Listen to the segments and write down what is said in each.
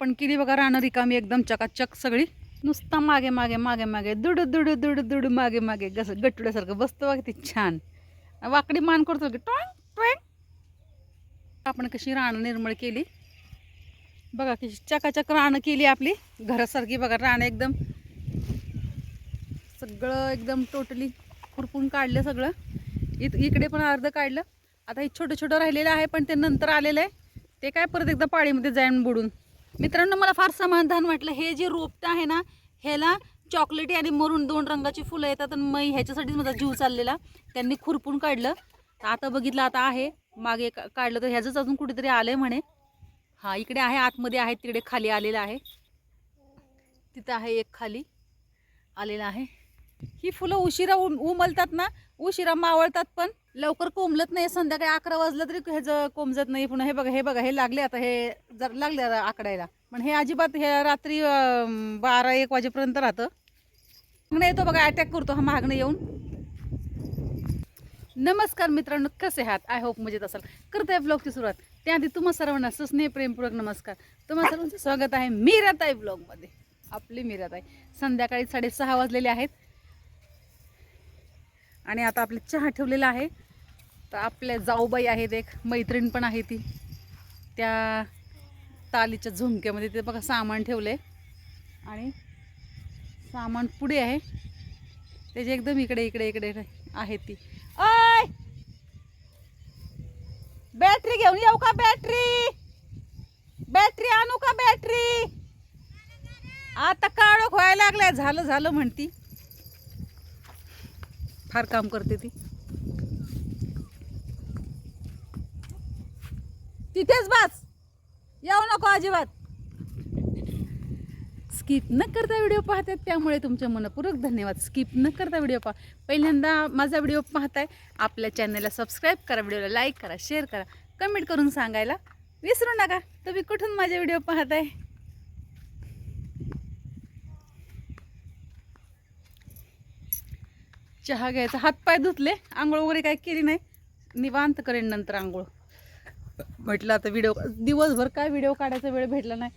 आपण केली बघा रानं रिकामी एकदम चकाचक सगळी. नुसता मागे मागे मागे मागे दुड दुड दुड दुड मागे मागे गस गटुड्यासारखं बसतं बघा ती छान. वाकडी मान करतो की टॉंग टॉंग. आपण कशी रानं निर्मळ केली. बघा कशी चकाचक रानं केली आपली. घरासारखी बघा रानं एकदम सगळं एकदम टोटली खुरपून काढलं सगळं. इत इकडे पण अर्ध काढलं. आता हे छोटं छोटं राहिलेलं आहे पण ते नंतर आलेलं आहे. ते काय परत एकदा पाळीमध्ये जाईन बुडून. मित्रांनो मला फार समाधान वाटलं. हे जे रोपटं आहे ना ह्याला चॉकलेटी आणि मरून दोन रंगाची फुलं येतात आणि मग ह्याच्यासाठीच माझा जीव चाललेला. त्यांनी खुरपून काढलं. तर आता बघितलं आता आहे. मागे का- काढलं तर ह्याचंच अजून कुठेतरी आलं आहे म्हणे. हां इकडे आहे आतमध्ये आहे तिकडे खाली आलेलं आहे. तिथं आहे एक खाली आलेलं आहे. ही फुलं उशिरा उमलतात ना उशिरा मावळतात पण लवकर कोंबलत नाही. संध्याकाळी अकरा वाजलं तरी ह्याचं कोंबजत नाही. पुन्हा हे बघा हे बघा हे लागले आता हे जर लागले आकडायला. पण हे अजिबात हे रात्री बारा एक वाजेपर्यंत राहतं. मागणं येतो बघा अटॅक करतो हा मागणं येऊन. नमस्कार मित्रांनो कसे आहात? आय होप मजेत असाल. करताय ब्लॉगची सुरुवात. त्याआधी तुम्हा सर्वांना सुस्नेह प्रेमपूर्वक नमस्कार. तुम्हा सर्वांचं स्वागत आहे मीराताई ब्लॉगमध्ये आपली मीराताई. संध्याकाळी साडेसहा वाजलेले आहेत. आणि आता आपले चहा ठेवलेला आहे. तर आपल्या जाऊबाई आहेत एक मैत्रीण पण आहे ती. त्या तालीच्या झुमक्यामध्ये ते बघा सामान ठेवलं आहे आणि सामान पुढे आहे. त्याचे एकदम इकडे इकडे इकडे आहे ती. आय बॅटरी घेऊन येऊ का बॅटरी बॅटरी आणू का बॅटरी आता काळोख व्हायला लागलाय. झालं झालं म्हणती. फार काम करते ती. तिथेच बस. येऊ नको अजिबात. स्किप न करता व्हिडिओ पाहतात त्यामुळे तुमचे मनपूर्वक धन्यवाद. स्किप न करता व्हिडिओ पहा. पहिल्यांदा माझा व्हिडिओ पाहताय आपल्या चॅनलला सबस्क्राईब करा व्हिडिओला लाईक करा शेअर करा. कमेंट करून सांगायला विसरू नका. तुम्ही कुठून माझे व्हिडिओ पाहताय? चहा घ्यायचा. हातपाय धुतले. आंघोळ वगैरे काय केली नाही. निवांत करेन नंतर आंघोळ. म्हटलं आता व्हिडिओ दिवसभर काय व्हिडिओ काढायचा वेळ भेटला नाही.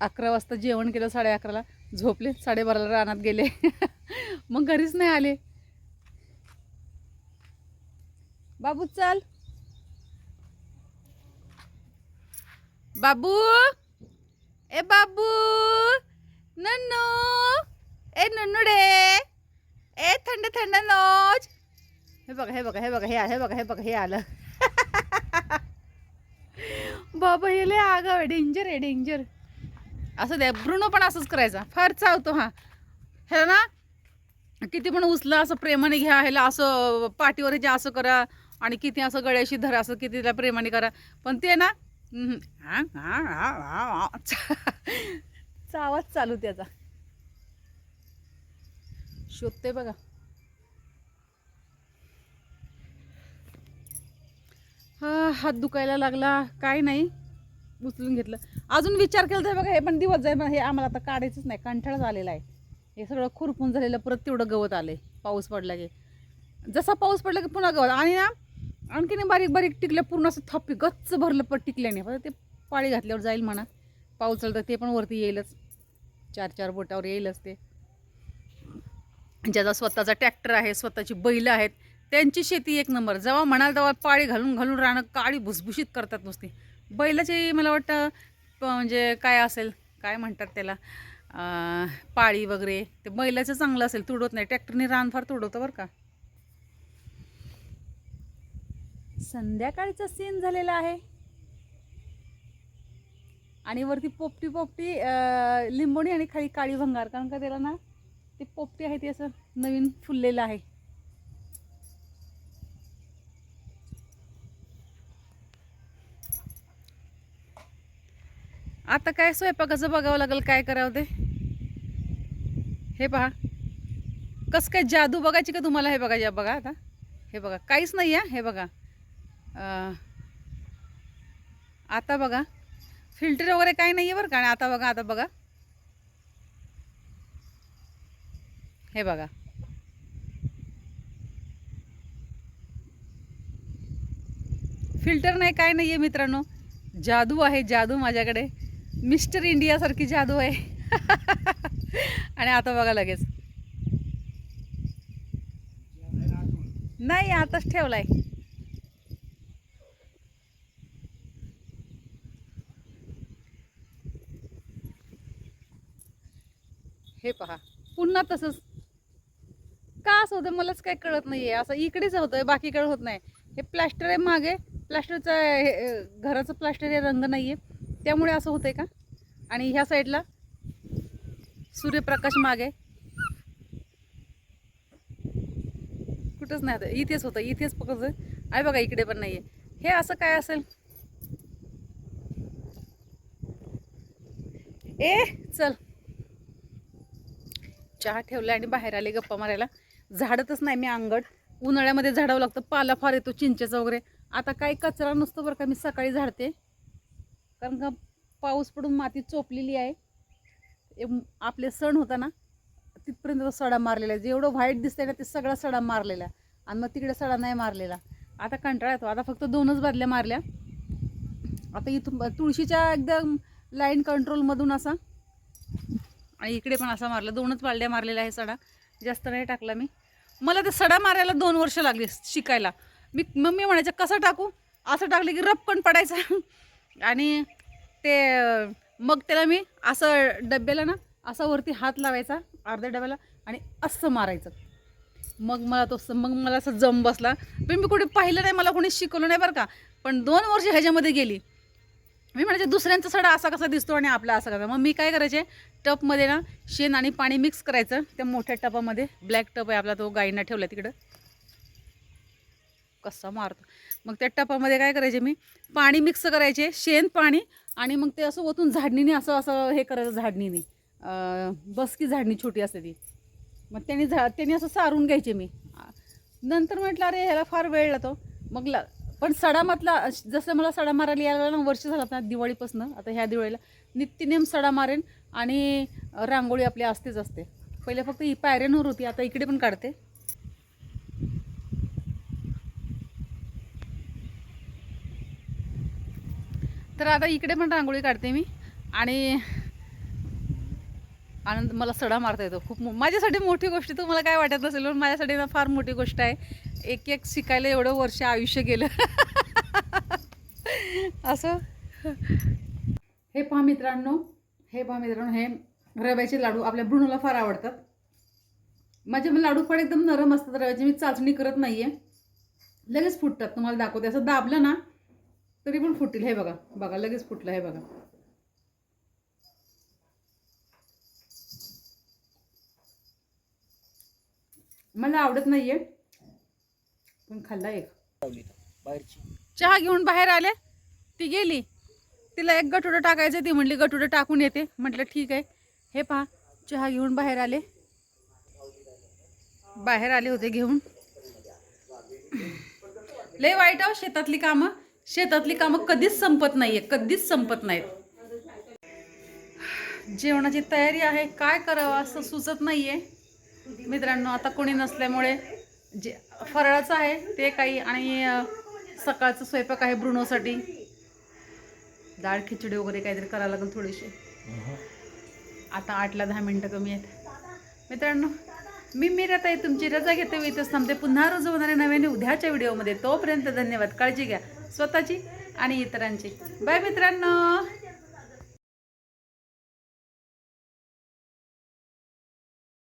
अकरा वाजता जेवण केलं साडे अकराला. झोपले साडेबाराला रानात गेले. मग घरीच नाही आले. बाबू चाल. बाबू! ए बाबू! नन्नू! ए नन्नुडे ए थंड थंड नोज. हे बघा हे बघा हे बघा हे आलं हे बघा हे बघा हे आलं. बाबा हे लय आगाव डेंजर आहे डेंजर असं द्या ब्रुनो पण असंच करायचा. फार चावतो हा. हे ना किती पण उचला असं प्रेमाने घ्या ह्याला असं पाठीवर जे असं करा आणि किती असं गळ्याशी धरा असं किती त्या प्रेमाने करा. पण ते ना हम्म, चावाच चालू त्याचा. शोधते बघा. हा हात दुखायला लागला. काय नाही. उचलून घेतलं. अजून विचार केला तर बघा हे पण दिवस जाईल हे आम्हाला आता काढायचंच नाही. कंठाळच आलेला आहे. हे सगळं खुरपून झालेलं परत तेवढं गवत आलंय. पाऊस पडला की. जसा पाऊस पडला की पुन्हा गवत. आणि ना आणखीन बारीक बारीक टिकल्या पूर्ण असं थप्पी गच्च भरलं पण टिकल्याने पण ते पाळी घातल्यावर जाईल म्हणा. पाऊस चालतं ते पण वरती येईलच. चार चार बोटावर येईलच ते. ज्याचा स्वतःचा ट्रॅक्टर आहे स्वतःची बैलं आहेत त्यांची शेती एक नंबर. जेव्हा म्हणाल तेव्हा पाळी घालून घालून राहणं काळी भुसभुशीत करतात नुसती. बैलाची मला वाटतं प- म्हणजे काय असेल काय म्हणतात त्याला पाळी वगैरे ते बैलाचं चांगलं असेल तुडवत नाही. ट्रॅक्टरने रान फार तुडवतं बरं का. संध्याकाळचा सीन झालेला आहे. आणि वरती पोपटी पोपटी लिंबोणी आणि खाली काळी भंगार. कारण का त्याला ना ते पोपटी आहे ते असं नवीन फुललेलं आहे. आता काय स्वयंपाकाचं बघावं लागेल काय करावं ते? हे पहा. कसं काय जादू बघायची का तुम्हाला? हे बघा या बघा आता. हे बघा काहीच नाही आहे हे बघा. आता बघा. फिल्टर वगैरे काही नाही आहे बरं का? आता बघा आता बघा. हे बघा. फिल्टर नाही काय नाही आहे मित्रांनो. जादू आहे जादू माझ्याकडे. मिस्टर इंडिया सारखी जादू आहे. आणि आता बघा लगेच. नाही आताच ठेवलाय. हे पहा. पुन्हा तसंच. का असं होतं मलाच काही कळत नाहीये. असं इकडेच होतंय बाकीकडे होत नाही. हे प्लॅस्टर आहे मागे. प्लास्टरचा हे घराचं प्लॅस्टर हे रंग नाहीये. त्यामुळे असं होतंय का? आणि ह्या साईडला सूर्यप्रकाश मागे. कुठंच नाही आता. इथेच होतं. इथेच पकडतोय. आहे बघा इकडे पण नाहीये. हे असं काय असेल? ए चल. चहा ठेवला आणि बाहेर आले गप्पा मारायला. झाडतच नाही मी अंगड उन्हाळ्यामध्ये झाडावं लागतं पाला फार येतो चिंचेचा वगैरे. आता काही कचरा नसतो बरं का मी सकाळी झाडते. कारण का पाऊस पडून माती चोपलेली आहे. आपले सण होता ना तिथपर्यंत तो सडा मारलेला आहे. जेवढं व्हाईट दिसतंय ना ते सगळा सडा मारलेला आणि मग तिकडे सडा नाही मारलेला. आता कंटाळा येतो. आता फक्त दोनच बादल्या मारल्या. आता इथून तुळशीच्या एकदम लाईन कंट्रोलमधून असा. आणि इकडे पण असा मारला. दोनच बालड्या मारलेल्या आहे सडा. जास्त नाही टाकला मी. मला ते सडा मारायला दोन वर्ष लागली शिकायला. मी मम्मी म्हणायचं कसं टाकू? असं टाकलं की रपकण पडायचा. आणि ते मग त्याला मी असं डब्याला ना असा वरती हात लावायचा अर्ध्या डब्याला आणि असं मारायचं. मग मला तो मग मला असं जम बसला. पण मी कुठे पाहिलं नाही मला कोणी शिकवलं नाही बरं का. पण दोन वर्ष ह्याच्यामध्ये गेली. मी म्हणायचे दुसऱ्यांचा सडा असा कसा दिसतो आणि आपला असा कसा. मग मी काय करायचे टपमध्ये ना शेण आणि पाणी मिक्स करायचं त्या मोठ्या टपामध्ये. ब्लॅक टप आहे आपला तो गाईंना ठेवला तिकडं. कसा मारतो. मग त्या टपामध्ये काय करायचे मी पाणी मिक्स करायचे शेण पाणी आणि मग ते असं ओतून झाडणीने असं असं हे करायचं झाडणीने. बसकी झाडणी छोटी असते ती. मग त्यांनी झा त्यांनी असं सारून घ्यायचे मी. नंतर म्हटलं अरे ह्याला फार वेळ लागतो. मग ला पण सडामधला जसं मला सडा मारायला यायला ना वर्ष झालं ना दिवाळीपासून आता ह्या दिवाळीला नित्यनेम सडा मारेन आणि रांगोळी आपली असतेच असते. पहिले फक्त ही पायऱ्यांवर होती आता इकडे पण काढते. तर आता इकडे पण रांगोळी काढते मी आणि आनंद मला सडा मारता येतो खूप माझ्यासाठी मोठी गोष्ट तुम्हाला काय वाटत नसेल पण माझ्यासाठी ना फार मोठी गोष्ट आहे. एक एक शिकायला एवढं वर्ष आयुष्य गेलं. असं? हे पहा मित्रांनो हे पहा मित्रांनो हे रव्याचे लाडू आपल्या भ्रूणाला फार आवडतात. माझे लाडू पण एकदम नरम असतात रव्याची मी चाचणी करत नाहीये. लगेच फुटतात तुम्हाला दाखवते. असं दाबलं ना तरी पण फुटतील. हे बघा बघा लगेच फुटलं हे बघा. मला आवडत नाहीये. पण खाल्ला एक? बाहेरची. चहा घेऊन बाहेर आले. ती गेली. तिला एक गटुडं टाकायचं ती म्हणली गटुडं टाकून येते. म्हटलं ठीक आहे. हे पहा. चहा घेऊन बाहेर आले. बाहेर आले होते घेऊन. लय वाईट आहो शेतातली कामं. शेतातली कामं कधीच संपत नाहीये. कधीच संपत नाहीत. जेवणाची तयारी आहे. काय करावं? असं सुचत नाहीये. मित्रांनो आता कोणी नसल्यामुळे जे फराळाचं आहे ते काही आणि सकाळचं स्वयंपाक आहे ब्रुनोसाठी. डाळ खिचडी वगैरे काहीतरी करावं लागेल थोडीशी. आता आठला दहा मिनटं कमी आहेत. मित्रांनो मी मीरत आहे तुमची रजा घेते इथंच थांबते. पुन्हा रोज होणारे नव्याने उद्याच्या व्हिडिओमध्ये. तोपर्यंत धन्यवाद. काळजी घ्या. स्वतःची आणि इतरांची. बाय मित्रांनो.